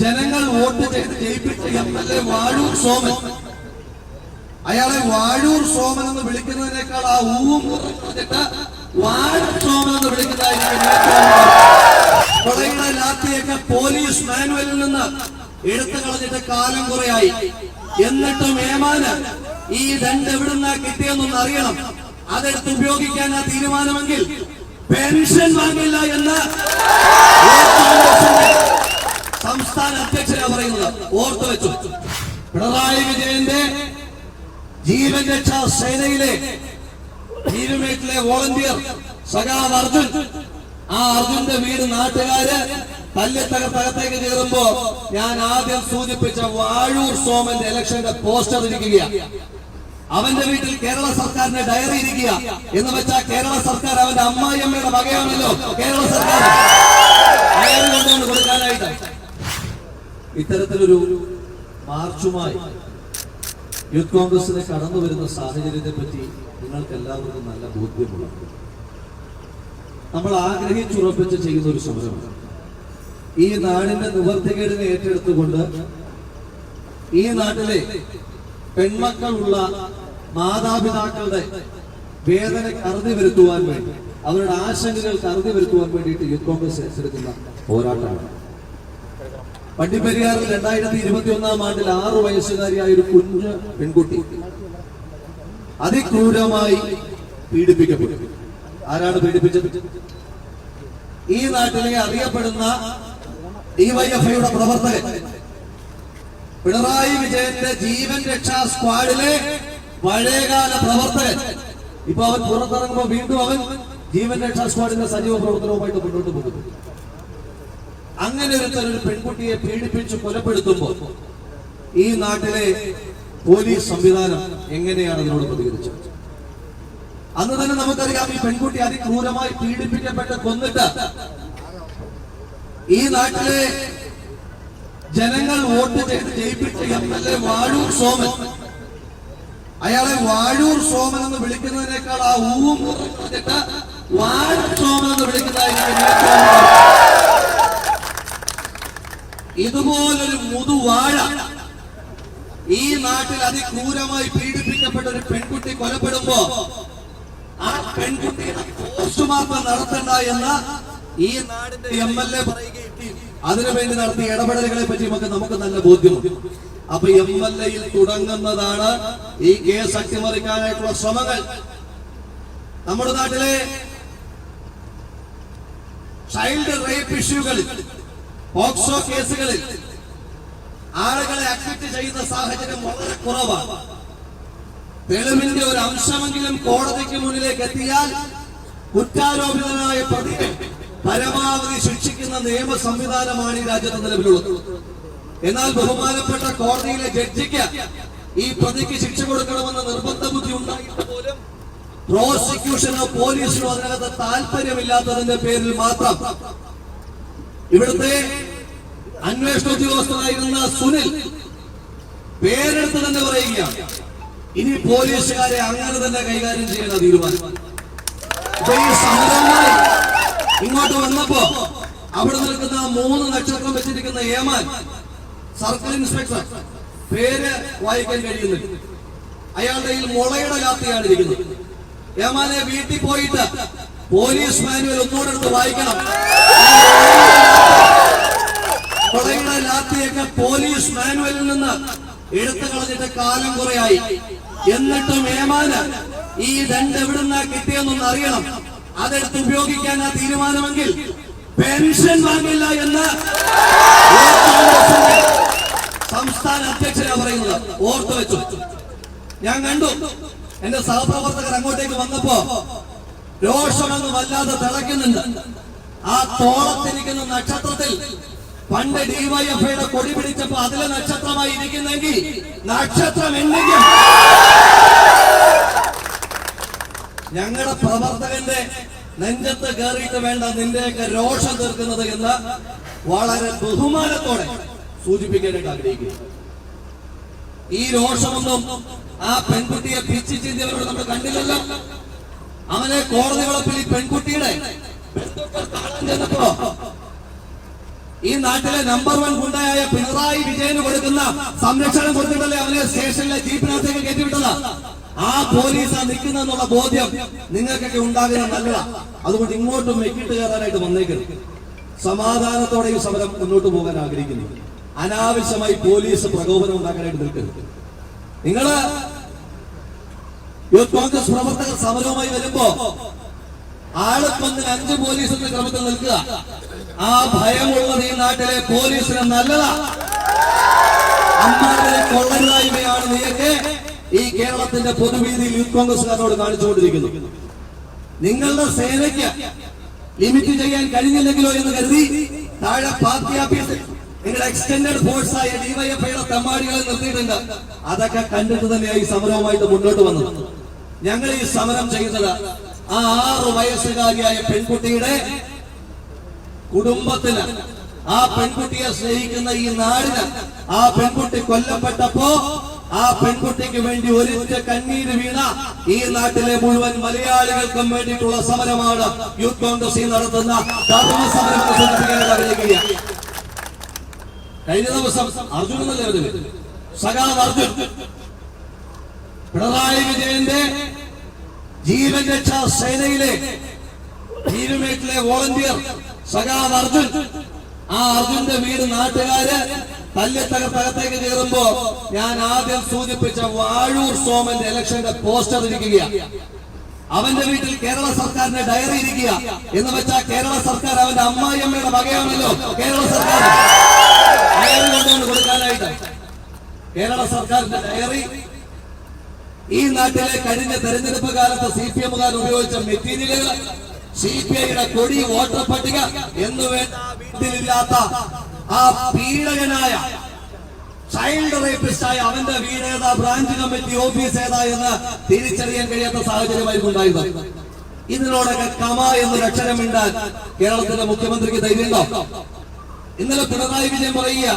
ജനങ്ങൾ വോട്ട് ചെയ്ത് ജയിപ്പിച്ച M L A Vazhoor Soman. അയാളെ വാഴൂർ സോമൻ എന്ന് വിളിക്കുന്നതിനേക്കാൾ ആ ഊവും പറഞ്ഞിട്ട് വാഴൂർ സോമൻ എന്ന് വിളിക്കുന്നതായിരിക്കും പോലീസ് മാനുവലിൽ നിന്ന് എടുത്തു കളഞ്ഞിട്ട് കാലം കുറയായി. എന്നിട്ടും ഏമാന് ഈ രണ്ട് എവിടുന്ന കിട്ടിയെന്നൊന്ന് അറിയണം. അതെടുത്ത് ഉപയോഗിക്കാൻ ആ തീരുമാനമെങ്കിൽ പെൻഷൻ വാങ്ങില്ല എന്ന്. സംസ്ഥാന അധ്യക്ഷനാ പറയുന്നത് ഓർത്തു വെച്ചു. പിണറായി വിജയന്റെ ജീവൻ രക്ഷാ സേനയിലെ പീരുമേട്ടിലെ വോളണ്ടിയർ സഖാവ് അർജുൻ. ആ അർജുന്റെ വീട് നാട്ടുകാര് പല്ലത്തകത്തകത്തേക്ക് കയറുമ്പോ ഞാൻ ആദ്യം സൂചിപ്പിച്ച വാഴൂർ സോമന്റെ ഇലക്ഷന്റെ പോസ്റ്റർ ഇരിക്കുകയാണ് അവന്റെ വീട്ടിൽ കേരള സർക്കാരിന്റെ ഡയറി ഇരിക്കുക എന്ന് വെച്ചാൽ കേരള സർക്കാർ അവന്റെ അമ്മായിയമ്മയുടെ വകയാണല്ലോ കേരള സർക്കാർ. കൊടുക്കാനായിട്ട്. ഇത്തരത്തിലൊരു മാർച്ചുമായി യൂത്ത് കോൺഗ്രസിനെ കടന്നു വരുന്ന സാഹചര്യത്തെ പറ്റി നിങ്ങൾക്ക് എല്ലാവർക്കും നല്ല ബോധ്യമുള്ള നമ്മൾ ആഗ്രഹിച്ചുറപ്പിച്ച് ചെയ്യുന്ന ഒരു സമരമാണ് ഈ നാടിന്റെ നിവർത്തികേടിനെ ഏറ്റെടുത്തുകൊണ്ട് ഈ നാട്ടിലെ പെൺമക്കളുള്ള മാതാപിതാക്കളുടെ വേദന കറുതി വരുത്തുവാൻ വേണ്ടി അവരുടെ ആശങ്കകൾ കറുതി വരുത്തുവാൻ വേണ്ടിയിട്ട് യൂത്ത് കോൺഗ്രസ് ഏറ്റെടുക്കുന്ന പോരാട്ടമാണ്. വണ്ടിപ്പെരിയാറിൽ രണ്ടായിരത്തി ഇരുപത്തി ഒന്നാം ആണ്ടിൽ ആറു വയസ്സുകാരിയായ ഒരു കുഞ്ഞ് പെൺകുട്ടി അതിക്രൂരമായി പീഡിപ്പിക്കപ്പെട്ടു. ആരാണ് പീഡിപ്പിച്ചത്? ഈ നാട്ടിലെ അറിയപ്പെടുന്ന ഡിവൈഎഫ്ഐയുടെ പ്രവർത്തകൻ. പിണറായി വിജയന്റെ ജീവൻ രക്ഷാ സ്ക്വാഡിലെ പഴയകാല പ്രവർത്തകൻ. ഇപ്പൊ അവൻ പുറത്തിറങ്ങുമ്പോ വീണ്ടും അവൻ ജീവൻ രക്ഷാ സ്ക്വാഡിന്റെ സജീവ പ്രവർത്തനവുമായിട്ട് മുന്നോട്ട് പോകുന്നു. അങ്ങനെ ഒരുത്തൻ ഒരു പെൺകുട്ടിയെ പീഡിപ്പിച്ച് കൊലപ്പെടുത്തുമ്പോൾ ഈ നാട്ടിലെ പോലീസ് സംവിധാനം എങ്ങനെയാണ് ഇതിനോട് പ്രതികരിച്ചത് അന്ന് തന്നെ നമുക്കറിയാം ഈ പെൺകുട്ടി അതിക്രൂരമായി പീഡിപ്പിക്കപ്പെട്ട് കൊന്നിട്ട് ഈ നാട്ടിലെ ജനങ്ങൾ വോട്ട് ചെയ്ത് ജയിപ്പിച്ച M L A Vazhoor Soman അയാളെ വാഴൂർ സോമൻ എന്ന് വിളിക്കുന്നതിനേക്കാൾ ആ ഊവും വാഴൂർ സോമൻ എന്ന് നല്ലത്. ഇതുപോലൊരു മുതുവാഴ ഈ നാട്ടിൽ അതിക്രൂരമായി പീഡിപ്പിക്കപ്പെട്ട ഒരു പെൺകുട്ടി കൊലപ്പെടുമ്പോ ആ പെൺകുട്ടിയുടെ പോസ്റ്റ്മോർട്ടം നടത്തണ്ട എന്ന ഈ നാടിന്റെ എം എൽ എ അതിനുവേണ്ടി നടത്തിയ ഇടപെടലുകളെ പറ്റി നമുക്ക് നമുക്ക് നല്ല ബോധ്യമുണ്ട് അപ്പൊ എം എൽ എയിൽ തുടങ്ങുന്നതാണ് ഈ കേസ് അട്ടിമറിക്കാനായിട്ടുള്ള ശ്രമങ്ങൾ. നമ്മുടെ നാട്ടിലെ ചൈൽഡ് റേപ്പ് ഇഷ്യൂകളിൽ പോക്സോ കേസുകളിൽ ആളുകളെ അക്വിറ്റ് ചെയ്യുന്ന സാഹചര്യം വളരെ കുറവാണ്. തെളിവിന്റെ ഒരു അംശമെങ്കിലും കോടതിക്ക് മുന്നിലേക്ക് എത്തിയാൽ കുറ്റാരോപിതനായ പ്രതിയെ പരമാവധി ശിക്ഷിക്കുന്ന നിയമ സംവിധാനമാണ് ഈ രാജ്യത്ത് നിലവിലുള്ളത്. എന്നാൽ ബഹുമാനപ്പെട്ട കോടതിയിലെ ജഡ്ജിക്ക് ഈ പ്രതിക്ക് ശിക്ഷ കൊടുക്കണമെന്ന നിർബന്ധ ബുദ്ധി ഉണ്ടായിട്ട് പ്രോസിക്യൂഷനോ പോലീസിനോ അതിനകത്ത് താല്പര്യമില്ലാത്തതിന്റെ പേരിൽ മാത്രം ഇവിടുത്തെ അന്വേഷണ ഉദ്യോഗസ്ഥനായിരുന്ന സുനിൽ പേരെടുത്ത് തന്നെ പറയുകയാണ് ഇനി പോലീസുകാരെ അങ്ങനെ തന്നെ കൈകാര്യം ചെയ്യുന്ന തീരുമാനം. ഈ ഇങ്ങോട്ട് വന്നപ്പോ അവിടെ നിൽക്കുന്ന മൂന്ന് നക്ഷത്രം വെച്ചിരിക്കുന്ന ഏമാൻ സർക്കിൾ ഇൻസ്പെക്ടർ പേര് വായിക്കാൻ കഴിയുന്നില്ല. അയാളുടെ മുളയുടെ കാത്തിയാണ് ഇരിക്കുന്നത്. ഏമാനെ വീട്ടിൽ പോയിട്ട് പോലീസ് മാനുവൽ ഒന്നുകൂടെ എടുത്ത് വായിക്കണം. കൊടയുടെ ലാത്തിയൊക്കെ പോലീസ് മാനുവലിൽ നിന്ന് എടുത്തു കളഞ്ഞിട്ട് കാലം കുറയായി. എന്നിട്ടും ഏമാന് ഈ രണ്ട് നിന്നാ കിട്ടിയെന്നൊന്ന് അറിയണം. അതെടുത്ത് ആ തീരുമാനമെങ്കിൽ പെൻഷൻ വാങ്ങില്ല എന്ന് സംസ്ഥാന അധ്യക്ഷനാ പറയുന്നത്. ഓർത്തു വെച്ചു ഞാൻ കണ്ടു. എന്റെ സഹപ്രവർത്തകർ അങ്ങോട്ടേക്ക് വന്നപ്പോ രോഷമൊന്നും വല്ലാതെ തിളയ്ക്കുന്നുണ്ട്. ആ തോളത്തിരിക്കുന്ന നക്ഷത്രത്തിൽ പണ്ട് ഡിവൈഎഫ്ഐയുടെ കൊടി പിടിച്ചപ്പോ അതിലെ നക്ഷത്രമായി ഇരിക്കുന്നെങ്കിൽ നക്ഷത്രം എന്തെങ്കിലും ഞങ്ങളുടെ പ്രവർത്തകന്റെ നെഞ്ചത്ത് കയറിയിട്ട് വേണ്ട നിന്റെയൊക്കെ രോഷം തീർക്കുന്നത് എന്ന് വളരെ ബഹുമാനത്തോടെ സൂചിപ്പിക്കാനായിട്ട് ആഗ്രഹിക്കുന്നു. ഈ രോഷമൊന്നും ആ പെൺകുട്ടിയെ പിച്ചു ചിന്തിയവരോട് നമ്മൾ കണ്ടില്ലല്ലോ. അവനെ കോടതി വളപ്പിൽ ഈ പെൺകുട്ടിയുടെ ഈ നാട്ടിലെ നമ്പർ വൺ ഗുണ്ടയായ പിണറായി വിജയന് കൊടുക്കുന്ന സംരക്ഷണം കൊടുത്തിട്ടല്ലേ അവനെ സ്റ്റേഷനിലെ ജീപ്പിനകത്തേക്ക് കയറ്റിവിട്ടത്? ആ പോലീസ് ആ നിൽക്കുന്നെന്നുള്ള ബോധ്യം നിങ്ങൾക്കൊക്കെ ഉണ്ടാകുന്നത് നല്ലതാ. അതുകൊണ്ട് ഇങ്ങോട്ടും മെക്കിട്ട് കയറാനായിട്ട് വന്നേക്കരുത്. സമാധാനത്തോടെ ഈ സമരം മുന്നോട്ട് പോകാൻ ആഗ്രഹിക്കുന്നു. അനാവശ്യമായി പോലീസ് പ്രകോപനം ഉണ്ടാക്കാനായിട്ട് നിൽക്കരുത്. നിങ്ങൾ യൂത്ത് കോൺഗ്രസ് പ്രവർത്തകർ സമരവുമായി വരുമ്പോ ആളെക്കൊന്നിന് അഞ്ച് പോലീസ് എന്ന ക്രമത്തിൽ നിൽക്കുക. ആ ഭയമുള്ളത് ഈ നാട്ടിലെ പോലീസിന് നല്ലതാ. അമ്മാരുടെ കൊള്ളരുതായ്മയാണ് നീയൊക്കെ. ഈ കേരളത്തിന്റെ പൊതുവീതിയിൽ യൂത്ത് കോൺഗ്രസ്സുകാരോട് കാണിച്ചുകൊണ്ടിരിക്കുന്നു. നിങ്ങളുടെ സേനയ്ക്ക് ലിമിറ്റ് ചെയ്യാൻ കഴിഞ്ഞില്ലെങ്കിലോ എന്ന് കരുതി താഴെ പാർട്ടി ആഫീസിൽ നിങ്ങളുടെ എക്സ്റ്റൻഡഡ് ഫോഴ്സ് ആയ ഡിവൈഎഫ്ഐയുടെ തെമ്മാടികളെ നിർത്തിയിട്ടുണ്ട്. അതൊക്കെ കണ്ടിട്ട് തന്നെയായി സമരവുമായിട്ട് മുന്നോട്ട് വന്നത്. ഞങ്ങൾ ഈ സമരം ചെയ്യുന്നത് ആ ആറു വയസ്സുകാരിയായ പെൺകുട്ടിയുടെ കുടുംബത്തിന്. ആ പെൺകുട്ടിയെ സ്നേഹിക്കുന്ന ഈ നാടിന് ആ പെൺകുട്ടി കൊല്ലപ്പെട്ടപ്പോ ആ പെൺകുട്ടിക്ക് വേണ്ടി ഒരിറ്റ കണ്ണീര് വീണ ഈ നാട്ടിലെ മുഴുവൻ മലയാളികൾക്കും വേണ്ടിയിട്ടുള്ള സമരമാണ് യൂത്ത് കോൺഗ്രസ് നടത്തുന്ന സമരം കഴിഞ്ഞ ദിവസം അർജുൻ എന്നല്ലേ സഖാവ് അർജുൻ. പിണറായി വിജയന്റെ ജീവൻ രക്ഷാ സേനയിലെ പീരുമേട്ടിലെ വോളണ്ടിയർ സഖാവ് അർജുൻ. ആ അർജുന്റെ വീട് നാട്ടുകാര് തല്ലിത്തകത്തകത്തേക്ക് കയറുമ്പോ ഞാൻ ആദ്യം സൂചിപ്പിച്ച വാഴൂർ സോമന്റെ ഇലക്ഷന്റെ പോസ്റ്റർ ഇരിക്കുകയാണ് അവന്റെ വീട്ടിൽ കേരള സർക്കാരിന്റെ ഡയറി ഇരിക്കുക. എന്ന് വെച്ചാൽ കേരള സർക്കാർ അവന്റെ അമ്മായിയമ്മയുടെ വകയാണല്ലോ. കേരള സർക്കാർ. ഡയറി കൊണ്ടുവന്ന് കൊടുക്കാനായിട്ട്? കേരള സർക്കാരിന്റെ ഡയറി ഈ നാട്ടിലെ കഴിഞ്ഞ തെരഞ്ഞെടുപ്പ് കാലത്ത് സി പി എമ്മുകാർ ഉപയോഗിച്ച മെറ്റീരിയലുകൾ സി പി ഐയുടെ കൊടി വോട്ടർ പട്ടിക എന്ന് വേണ്ടിയില്ലാത്ത ആ പീഡകനായ ചൈൽഡ് റേപ്പിസ്റ്റായ അവന്റെ വീട് ഏതാ ബ്രാഞ്ച് കമ്മിറ്റി ഓഫീസ് ഏതാ എന്ന് തിരിച്ചറിയാൻ കഴിയാത്ത സാഹചര്യമായി ഉണ്ടായിരുന്നത്. ഇതിനോടൊക്കെ കമ എന്നൊരു അക്ഷരം കേരളത്തിലെ മുഖ്യമന്ത്രിക്ക് ധൈര്യമുണ്ടോ? ഇന്നലെ പിണറായി വിജയൻ പറയുക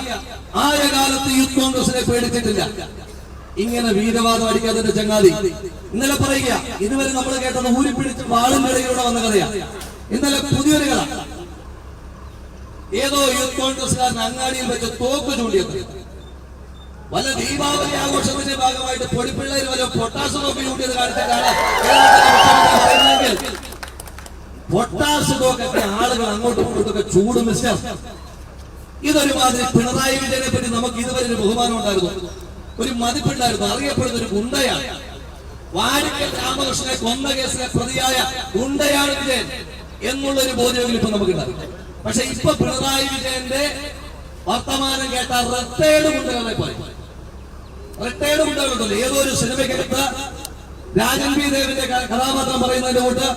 ആയ കാലത്ത് യൂത്ത് കോൺഗ്രസിനെ പേടിച്ചിട്ടില്ല. ഇങ്ങനെ വീരവാദം അടിക്കാതിന്റെ ചങ്ങാതി. ഇന്നലെ പറയുക ഇതുവരെ നമ്മൾ കേട്ടത് ഊരിപ്പിടിച്ച് വാളും കളിയിലൂടെ വന്ന കഥയാ. ഇന്നലെ പുതിയൊരു കഥ. ഏതോ യൂത്ത് കോൺഗ്രസ്സുകാരൻ അങ്ങാടിയിൽ വെച്ച് തോക്ക് ചൂണ്ടിയത്. വല്ല ദീപാവലി ആഘോഷത്തിന്റെ ഭാഗമായിട്ട് പൊടിപ്പിള്ളേര് വല്ല പൊട്ടാസ് തോക്ക് ചൂണ്ടിയത് പറയുന്നതെങ്കിൽ പൊട്ടാസ് തോക്കൊക്കെ ആളുകൾ അങ്ങോട്ടും ഇങ്ങോട്ടൊക്കെ ചൂട് മിസ്റ്റർ ഇതൊരുമാതിരി പിണറായി വിജയനെ പറ്റി നമുക്ക് ഇതുവരെ ഒരു ബഹുമാനം ഉണ്ടായിരുന്നു. ഒരു മതിപ്പുണ്ടായിരുന്നു. അറിയപ്പെടുന്ന ഒരു ഗുണ്ടയാണ്. വാരിക്കൽ രാമകൃഷ്ണനെ കൊന്ന കേസിലെ പ്രതിയായ ഗുണ്ടയാണ് വിജയൻ എന്നുള്ള ഒരു ബോധ്യമെങ്കിലും ഇപ്പൊ നമുക്കുണ്ടാകും. പക്ഷെ ഇപ്പൊ പിണറായി വിജയന്റെ വർത്തമാനം കേട്ട റിട്ടയർഡ് ഗുണ്ടകളെ പോലെ. റിട്ടയർഡ് ഗുണ്ടകളുണ്ടല്ലോ. ഏതോ ഒരു സിനിമയ്ക്കകത്ത് രാജൻ പി ദേവിന്റെ കഥാപാത്രം പറയുന്നതിന്റെ കൂട്ട്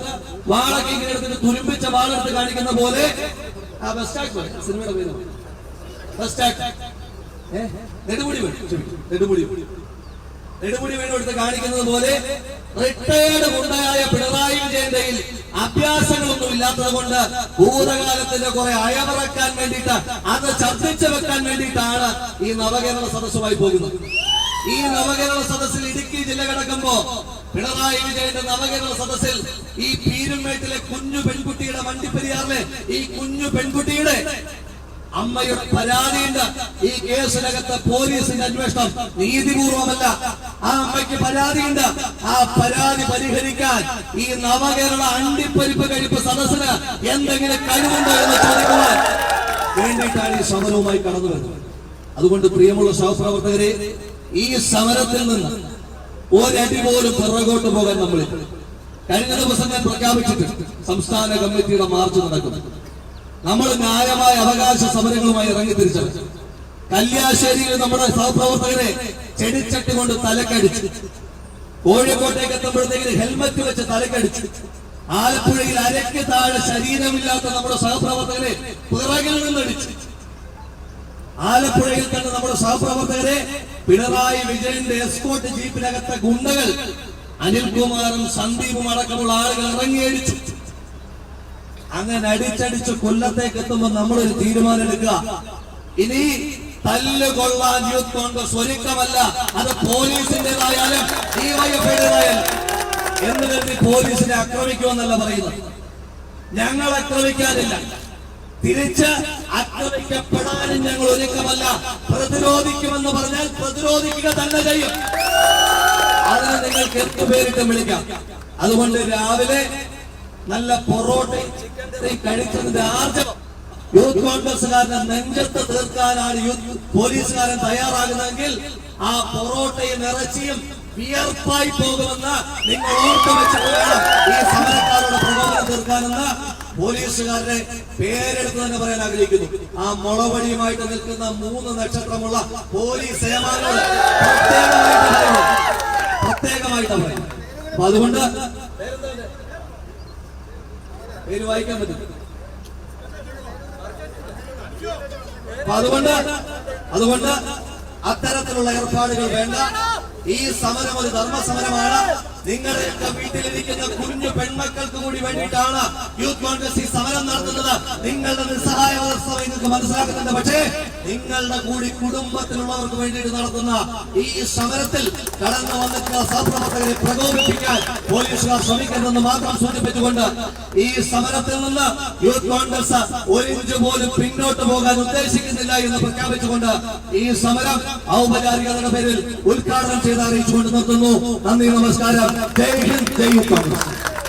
വാളൊക്കെ ഇങ്ങനെ തുരുമ്പിച്ച വാളെടുത്ത് കാണിക്കുന്ന പോലെ ആ ബെസ്റ്റാക്ക് പോലെ സിനിമയുടെ പേര്. നെടുമുടി വേണം. നെടുമുടി. നെടുമുടി വേണം എടുത്ത് കാണിക്കുന്നത് പോലെ റിട്ടയേർഡ് ഗുണ്ടയായ പിണറായി വിജയന്റെ കയ്യിൽ അഭ്യാസങ്ങളൊന്നും ഇല്ലാത്തത് കൊണ്ട് ഭൂതകാലത്തിന്റെ കുറെ അയവിറക്കാൻ വേണ്ടിയിട്ട് അത് ഛർദ്ദിച്ചു വെക്കാൻ വേണ്ടിയിട്ടാണ് ഈ നവകേരള സദസ്സുമായി പോകുന്നത്. ഈ നവകേരള സദസ്സിൽ ഇടുക്കി ജില്ല കിടക്കുമ്പോ പിണറായി വിജയന്റെ നവകേരള സദസ്സിൽ ഈ പീരുമേട്ടിലെ കുഞ്ഞു പെൺകുട്ടിയുടെ വണ്ടിപ്പെരിയാറിലെ ഈ കുഞ്ഞു പെൺകുട്ടിയുടെ അമ്മയുടെ പരാതിയുണ്ട് ഈ കേസിനകത്ത് പോലീസിന്റെ അന്വേഷണം നീതിപൂർവമല്ല. ആ അമ്മയ്ക്ക് പരാതിയുണ്ട് ആ പരാതി പരിഹരിക്കാൻ ഈ നവകേരള അണ്ടിപ്പരിപ്പ് കഴിപ്പ് സദസ്സിന് എന്തെങ്കിലും കഴിവുണ്ടോ എന്ന് ചോദിക്കുവാൻ വേണ്ടിയിട്ടാണ് ഈ സമരവുമായി കടന്നു വരുന്നത്. അതുകൊണ്ട് പ്രിയമുള്ള സഹപ്രവർത്തകരെ ഈ സമരത്തിൽ നിന്ന് ഒരടി പോലും പിറകോട്ട് പോകാൻ നമ്മൾ കഴിഞ്ഞ ദിവസം ഞാൻ പ്രഖ്യാപിച്ചിട്ടുണ്ട്. സംസ്ഥാന കമ്മിറ്റിയുടെ മാർച്ച് നടക്കുന്നു. നമ്മൾ ന്യായമായ അവകാശ സമരങ്ങളുമായി ഇറങ്ങി തിരിച്ചത് കല്യാശ്ശേരിയിൽ നമ്മുടെ സഹപ്രവർത്തകരെ ചെടിച്ചട്ടി കൊണ്ട് തലക്കടിച്ചു. കോഴിക്കോട്ടേക്ക് എത്തുമ്പോഴത്തേക്ക് ഹെൽമറ്റ് വെച്ച് തലക്കടിച്ചു. ആലപ്പുഴയിൽ അരയ്ക്ക് താഴെ ശരീരമില്ലാത്ത നമ്മുടെ സഹപ്രവർത്തകരെ പിറകിൽ നിന്നടിച്ചു ആലപ്പുഴയിൽ തന്നെ നമ്മുടെ സഹപ്രവർത്തകരെ പിണറായി വിജയന്റെ എസ്കോട്ട് ജീപ്പിനകത്തെ ഗുണ്ടകൾ അനിൽകുമാറും സന്ദീപും അടക്കമുള്ള ആളുകൾ ഇറങ്ങിയടിച്ചു അങ്ങനെ അടിച്ചടിച്ച് കൊല്ലത്തേക്ക് എത്തുമ്പോൾ നമ്മളൊരു തീരുമാനം എടുക്കുക ഇനി തല്ല് കൊള്ളാൻ യൂത്ത് കോൺഗ്രസ് ഒരുക്കമല്ല അത് പോലീസിന്റേതായാലും ഡിവൈഎഫ്ഐയുടേതായാലും എന്ന് കരുതി പോലീസിനെ ആക്രമിക്കുമെന്നല്ല പറയുന്നത്. ഞങ്ങൾ ആക്രമിക്കാനില്ല. തിരിച്ച് ആക്രമിക്കപ്പെടാനും ഞങ്ങൾ ഒരുക്കമല്ല. പ്രതിരോധിക്കുമെന്ന് പറഞ്ഞാൽ പ്രതിരോധിക്കുക തന്നെ ചെയ്യും. അതിന് നിങ്ങൾക്ക് എത്ര പേരിട്ടും വിളിക്കാം. അതുകൊണ്ട് രാവിലെ നല്ല പൊറോട്ടയും ചിക്കൻ കഴിച്ചതിന്റെ ആർജവം. യൂത്ത് കോൺഗ്രസുകാരനെ നെഞ്ചത്ത് തീർക്കാനാണ് യൂത്ത് പോലീസുകാരൻ തയ്യാറാകുന്നതെങ്കിൽ ആ പൊറോട്ടയും ഇറച്ചിയും വിയർപ്പായി പോകുമെന്ന് നിങ്ങൾ ഓർത്തു വെച്ച് വേണം ഈ സമരക്കാരുടെ പ്രകോപനം തീർക്കാനെന്ന് പോലീസുകാരുടെ പേരെടുത്ത് തന്നെ പറയാൻ ആഗ്രഹിക്കുന്നു. ആ മുളവടിയുമായിട്ട് നിൽക്കുന്ന മൂന്ന് നക്ഷത്രമുള്ള പോലീസ് പ്രത്യേകമായിട്ട് പറയുന്നു. പ്രത്യേകമായിട്ട് പറയും അപ്പൊ അതുകൊണ്ട് പേര് വായിക്കാൻ പറ്റും. അതുകൊണ്ട് അതുകൊണ്ട് അത്തരത്തിലുള്ള ഏർപ്പാടുകൾ വേണ്ട. ഈ സമരം ഒരു ധർമ്മ സമരമാണ് നിങ്ങളുടെ വീട്ടിലിരിക്കുന്ന കുഞ്ഞു പെൺമക്കൾക്ക് കൂടി വേണ്ടിയിട്ടാണ് യൂത്ത് കോൺഗ്രസ് ഈ സമരം നടത്തുന്നത്. നിങ്ങളുടെ നിസ്സഹായ അവസ്ഥ നിങ്ങൾക്ക് മനസ്സിലാക്കുന്നുണ്ട്. പക്ഷേ നിങ്ങളുടെ കൂടി കുടുംബത്തിലുള്ളവർക്ക് വേണ്ടിയിട്ട് നടത്തുന്ന ഈ സമരത്തിൽ കടന്നു വന്നിട്ടുള്ള സഹപ്രവർത്തകരെ പ്രകോപിപ്പിക്കാൻ പോലീസുകാർ ശ്രമിക്കരുതെന്ന് മാത്രം സൂചിപ്പിച്ചുകൊണ്ട് ഈ സമരത്തിൽ നിന്ന് യൂത്ത് കോൺഗ്രസ് ഒരു പോലും പിന്നോട്ട് പോകാൻ ഉദ്ദേശിക്കുന്നില്ല എന്ന് പ്രഖ്യാപിച്ചുകൊണ്ട് ഈ സമരം ഔപചാരികതയുടെ പേരിൽ ഉദ്ഘാടനം ചെയ്ത് അറിയിച്ചുകൊണ്ട് നിർത്തുന്നു. നന്ദി നമസ്കാരം. ജയ് ഹിന്ദ് ജയ് കോൺഗ്രസ്.